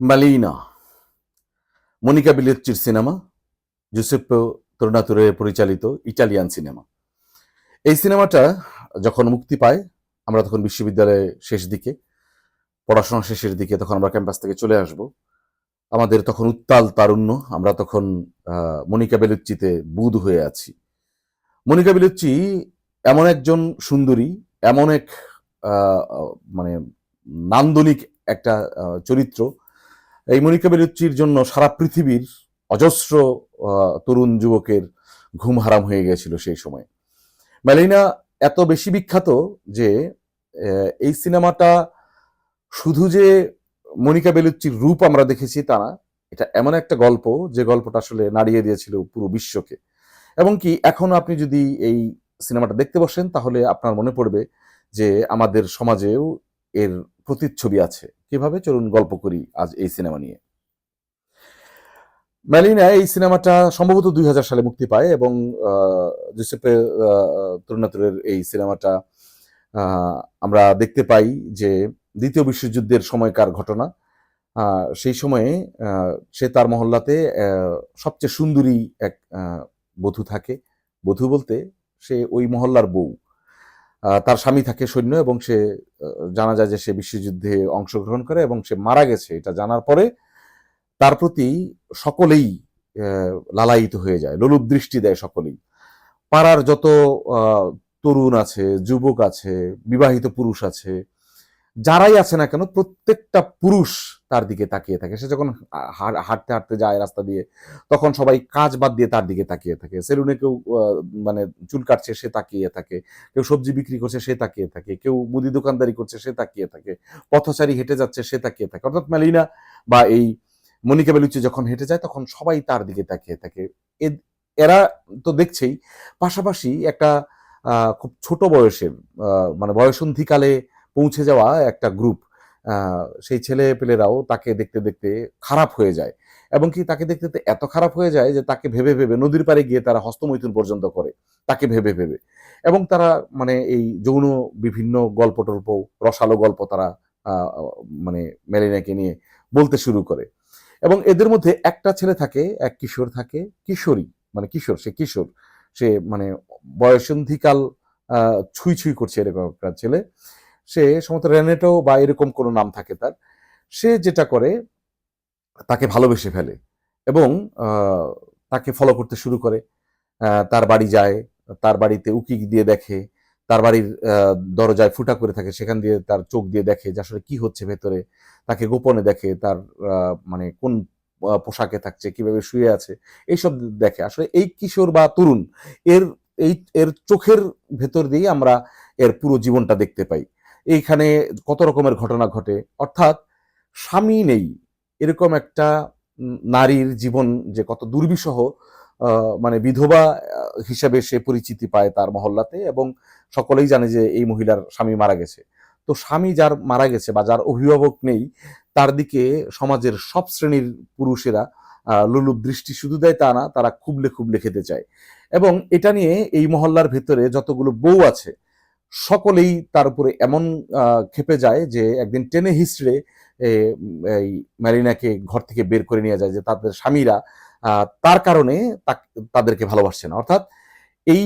Molina, Monica বিলেচ্চির cinema Giuseppe Tornatore পরিচালিত Italian cinema. এই সিনেমাটা যখন মুক্তি পায়, আমরা তখন বিশ্ববিদ্যালয়ে শেষ দিকে, পড়াশোনা শেষের দিকে তখন আমরা ক্যাম্পাস থেকে চলে আসব। আমাদের তখন উত্তাল তারুণ্য, আমরা তখন মনিকা বেলুচ্চিতে বুধ হয়ে আছি। মনিকা বেলুচ্চি এমন একজন সুন্দরী, এমন এক মানে নান্দনিক একটা চরিত্র এই মনিকা বেলুচ্চির জন্য সারা পৃথিবীর অজস্র তরুণ যুবকের ঘুম হারাম হয়ে গেছিল সেই সময়। মেলিনা এত বেশি বিখ্যাত যে এই সিনেমাটা শুধু যে মনিকা বেলুচ্চির রূপ আমরা দেখেছি তা না, এটা এমন একটা গল্প যে গল্পটা আসলে নাড়িয়ে দিয়েছিল পুরো বিশ্বকে। এবং কি, এখন আপনি যদি এই সিনেমাটা দেখতে বসেন তাহলে আপনার মনে পড়বে যে আমাদের সমাজেও এর প্রতিচ্ছবি আছে। কীভাবে? চলুন গল্প করি আজ এই সিনেমা নিয়ে। ম্যালিনা এই সিনেমাটা সম্ভবত দুই হাজার সালে মুক্তি পায় এবং জুসেপে তরুণাতুরের এই সিনেমাটা আমরা দেখতে পাই যে দ্বিতীয় বিশ্বযুদ্ধের সময়কার ঘটনা। সেই সময়ে সে তার মহল্লাতে সবচেয়ে সুন্দরী এক বধূ থাকে। বধূ বলতে সে ওই মহল্লার বউ। তার স্বামী থাকে সৈন্য এবং সে জানা যায় যে সে বিশ্বযুদ্ধে অংশগ্রহণ করে এবং সে মারা গেছে। এটা জানার পরে তার প্রতি সকলেই লালায়িত হয়ে যায়, লোলুপ দৃষ্টি দেয় সকলেই। পাড়ার যত তরুণ আছে, যুবক আছে, বিবাহিত পুরুষ আছে যারাই আছে না কেন, প্রত্যেকটা পুরুষ তার দিকে তাকিয়ে থাকে। সে যখন হাঁটতে হাঁটতে যায় রাস্তা দিয়ে, তখন সবাই কাজ বাদ দিয়ে তার দিকে তাকিয়ে থাকে। সেলুনে কেউ মানে চুল কাটছে, সে তাকিয়ে থাকে। কেউ সবজি বিক্রি করছে, সে তাকিয়ে থাকে। কেউ মুদি দোকানদারি করছে, সে তাকিয়ে থাকে। পথচারী হেঁটে যাচ্ছে, সে তাকিয়ে থাকে। অর্থাৎ মেলিনা বা এই মনিকা বেলুচি যখন হেঁটে যায়, তখন সবাই তার দিকে তাকিয়ে থাকে। এরা তো দেখছেই। পাশাপাশি একটা খুব ছোট বয়সের মানে বয়সন্ধিকালে পৌঁছে যাওয়া একটা গ্রুপ সেই ছেলে পেলেরাও তাকে দেখতে দেখতে খারাপ হয়ে যায়। এবং কি তাকে দেখতে দেখতে এত খারাপ হয়ে যায় যে তাকে ভেবে ভেবে নদীর পাড়ে গিয়ে তারা হস্তমৈথুন পর্যন্ত করে, তাকে ভেবে ভেবে। এবং তারা মানে এই যৌন বিভিন্ন গল্প টল্প রসালো গল্প তারা মানে মেলিনাকে নিয়ে বলতে শুরু করে। এবং এদের মধ্যে একটা ছেলে থাকে, এক কিশোর থাকে, কিশোরী মানে কিশোর, সে কিশোর, সে মানে বয়সন্ধিকাল ছুঁই ছুঁই করছে এরকম একটা ছেলে। সে সমস্ত রেনেটো বা এরকম কোনো নাম থাকে তার, সে যেটা করে তাকে ভালোবেসে ফেলে এবং তাকে ফলো করতে শুরু করে। তার বাড়ি যায়, তার বাড়িতে উকি দিয়ে দেখে, তার বাড়ির দরজায় ফুটা করে থাকে, সেখান দিয়ে তার চোখ দিয়ে দেখে যে আসলে কি হচ্ছে ভেতরে। তাকে গোপনে দেখে তার মানে কোন পোশাকে থাকছে, কীভাবে শুয়ে আছে, এইসব দেখে। আসলে এই কিশোর বা তরুণ, এর, এই, এর চোখের ভেতর দিয়ে আমরা এর পুরো জীবনটা দেখতে পাই। এইখানে কত রকমের ঘটনা ঘটে? অর্থাৎ স্বামী নেই, এরকম একটা নারীর জীবন যে কত দুর্বিষহ মানে বিধবা হিসেবে সে পরিচিতি পায় তার মহল্লাতে এবং সকলেই জানে যে এই মহিলার স্বামী মারা গেছে। তো স্বামী যার মারা গেছে বা যার অভিভাবক নেই, তার দিকে সমাজের সব শ্রেণির পুরুষেরা লুলুপ দৃষ্টি শুধু দেয় তা না, তারা খুবলে খুবলে খেতে চায়। এবং এটা নিয়ে এই মহল্লার ভেতরে যতগুলো বউ আছে সকলেই তার উপরে এমন ক্ষেপে যায় যে একদিন টেনে হিস্ট্রে এই ম্যারিনাকে ঘর থেকে বের করে নিয়ে যায় যে তাদের স্বামীরা তার কারণে তাদেরকে ভালোবাসছে না। অর্থাৎ এই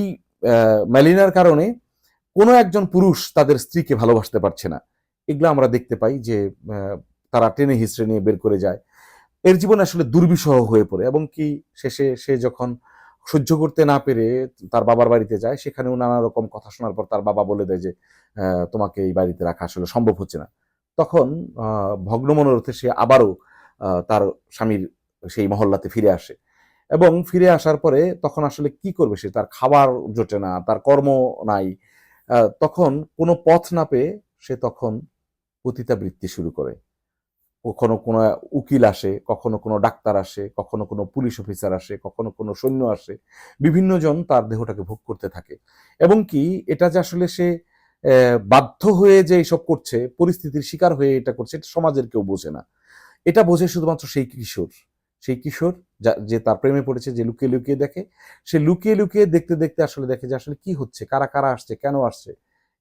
ম্যালিনার কারণে কোনো একজন পুরুষ তাদের স্ত্রীকে ভালোবাসতে পারছে না। এগুলো আমরা দেখতে পাই যে তারা টেনে হিস্ট্রে নিয়ে বের করে যায়। এর জীবন আসলে দুর্বিষহ হয়ে পড়ে এবং কি শেষে সে যখন সহ্য করতে না পেরে তার বাবার বাড়িতে যায়, সেখানেও নানা রকম কথা শোনার পর তার বাবা বলে দেয় যে তোমাকে এই বাড়িতে রাখা আসলে সম্ভব হচ্ছে না। তখন ভগ্ন মনোরথে সে আবারও তার স্বামীর সেই মহল্লাতে ফিরে আসে এবং ফিরে আসার পরে তখন আসলে কি করবে সে? তার খাবার জোটে না, তার কর্ম নাই। তখন কোনো পথ না পেয়ে সে তখন পতিতাবৃত্তি শুরু করে। কখনো কোনো উকিল আসে, কখনো কোনো ডাক্তার আসে, কখনো কোনো পুলিশ অফিসার আসে, কখনো কোনো সৈন্য আসে, বিভিন্ন জন তার দেহটাকে ভোগ করতে থাকে। এবং কি এটা যে আসলে সে বাধ্য হয়ে যে এইসব করছে, পরিস্থিতির শিকার হয়ে এটা করছে, এটা সমাজের কেউ বোঝে না। এটা বোঝে শুধুমাত্র সেই কিশোর। সেই কিশোর যা- যে তার প্রেমে পড়েছে, যে লুকিয়ে লুকিয়ে দেখে, সে লুকিয়ে লুকিয়ে দেখতে দেখতে আসলে দেখে যে আসলে কি হচ্ছে, কারা কারা আসছে, কেন আসছে,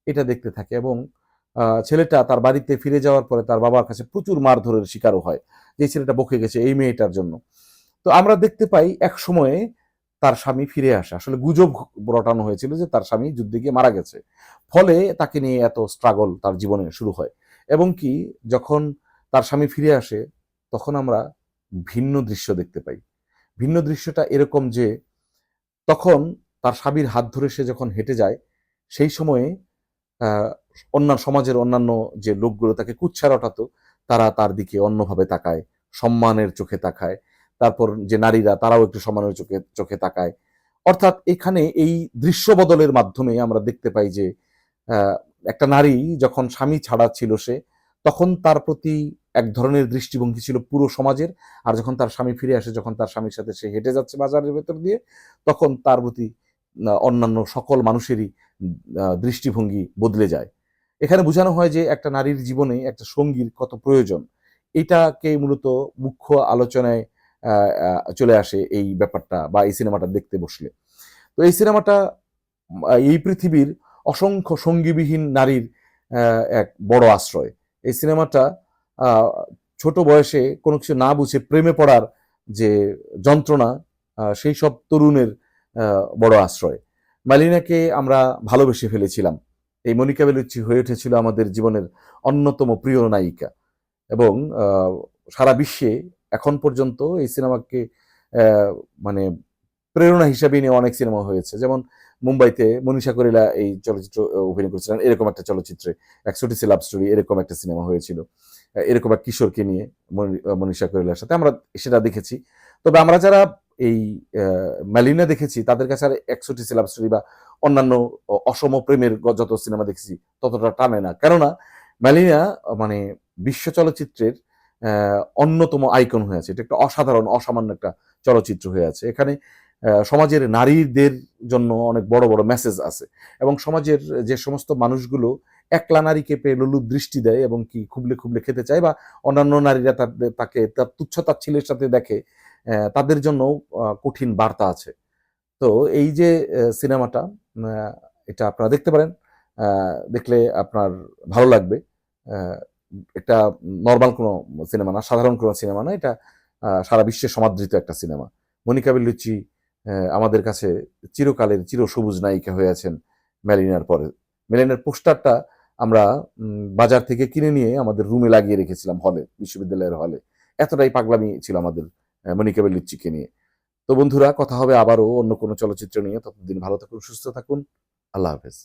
এটা দেখতে থাকে। এবং ছেলেটা তার বাড়িতে ফিরে যাওয়ার পরে তার বাবার কাছে প্রচুর মারধরের শিকারও হয়। যে ছেলেটা বকে গেছে এই মেয়েটার জন্য। তো আমরা দেখতে পাই এক সময়ে তার স্বামী ফিরে আসে। আসলে গুজব রটানো হয়েছিল যে তার স্বামী যুদ্ধে গিয়ে মারা গেছে। ফলে তাকে নিয়ে এত স্ট্রাগল তার জীবনে শুরু হয়। এবং কি যখন তার স্বামী ফিরে আসে, তখন আমরা ভিন্ন দৃশ্য দেখতে পাই। ভিন্ন দৃশ্যটা এরকম যে তখন তার স্বামীর হাত ধরে সে যখন হেঁটে যায়, সেই সময়ে অন্যান্য সমাজের অন্যান্য যে লোকগুলো তাকে কুচ্ছা রটাতো তারা তার দিকে অন্যভাবে তাকায়, সম্মানের চোখে তাকায়। তারপর যে নারীরা, তারাও একটু সম্মানের চোখে চোখে তাকায়। অর্থাৎ এখানে এই দৃশ্য বদলের মাধ্যমে আমরা দেখতে পাই যে একটা নারী যখন স্বামী ছাড়া ছিল সে, তখন তার প্রতি এক ধরনের দৃষ্টিভঙ্গি ছিল পুরো সমাজের। আর যখন তার স্বামী ফিরে আসে, যখন তার স্বামীর সাথে সে হেঁটে যাচ্ছে বাজারের ভেতর দিয়ে, তখন তার প্রতি অন্যান্য সকল মানুষেরই দৃষ্টিভঙ্গি বদলে যায়। এখানে বোঝানো হয় যে একটা নারীর জীবনে একটা সঙ্গীর কত প্রয়োজন। এটাকে মূলত মুখ্য আলোচনায় চলে আসে এই ব্যাপারটা বা এই সিনেমাটা দেখতে বসলে। তো এই সিনেমাটা এই পৃথিবীর অসংখ্য সঙ্গীবিহীন নারীর এক বড় আশ্রয়। এই সিনেমাটা ছোট বয়সে কোনো কিছু না বুঝে প্রেমে পড়ার যে যন্ত্রণা সেই সব তরুণের বড় আশ্রয়। মালিনাকে আমরা ভালোবেসে ফেলেছিলাম। এই মনিকা বেলুচ্চি হয়ে উঠেছিল আমাদের জীবনের অন্যতম প্রিয় নায়িকা এবং সারা বিশ্বে এখন পর্যন্ত এই সিনেমাকে মানে প্রেরণা হিসাবে নিয়ে অনেক সিনেমা হয়েছে। যেমন মুম্বাইতে মনীষা করিলা এই চলচ্চিত্র অভিনয় করেছিলেন। এরকম একটা চলচ্চিত্রে একশোটি লাভ স্টোরি, এরকম একটা সিনেমা হয়েছিল। এরকম এক কিশোরকে নিয়ে মনীষা করিলার সাথে আমরা সেটা দেখেছি। তবে আমরা যারা এই ম্যালিনা দেখেছি, তাদের কাছে আর একশোটি লাভ স্টোরি বা অন্যান্য অসম প্রেমের যত সিনেমা দেখেছি, ততটা টানে না। কেননা, ম্যালিনা মানে বিশ্ব চলচ্চিত্রের অন্যতম আইকন হয়ে আছে। এটা একটা অসাধারণ, অসামান্য একটা চলচ্চিত্র হয়ে আছে। এখানে সমাজের নারীদের জন্য অনেক বড় বড় মেসেজ আছে। এবং সমাজের যে সমস্ত মানুষগুলো একলা নারীকে পেয়ে ললুর দৃষ্টি দেয় এবং কি খুবলে খুবলে খেতে চায় বা অন্যান্য নারীরা তাকে তার তুচ্ছ তাচ্ছিলের সাথে দেখে তাদের জন্য কঠিন বার্তা আছে। তো এই যে সিনেমাটা এটা আপনারা দেখতে পারেন দেখলে আপনার ভালো লাগবে। একটা নর্মাল কোনো সিনেমা না, সাধারণ কোনো সিনেমা না, এটা সারা বিশ্বে সমাদৃত একটা সিনেমা। মনিকা বেল্লুচি আমাদের কাছে চিরকালের চির সবুজ নায়িকা হয়ে আছেন মেলিনার পরে। মেলিনার পোস্টারটা আমরা বাজার থেকে কিনে নিয়ে আমাদের রুমে লাগিয়ে রেখেছিলাম হলে বিশ্ববিদ্যালয়ের হলে এতটাই পাগলামি ছিল আমাদের মণিকাবের লিচ্চিকে নিয়ে। তো বন্ধুরা, কথা হবে আবারও অন্য কোনো চলচ্চিত্র নিয়ে। ততদিন ভালো থাকুন, সুস্থ থাকুন। আল্লাহ হাফেজ।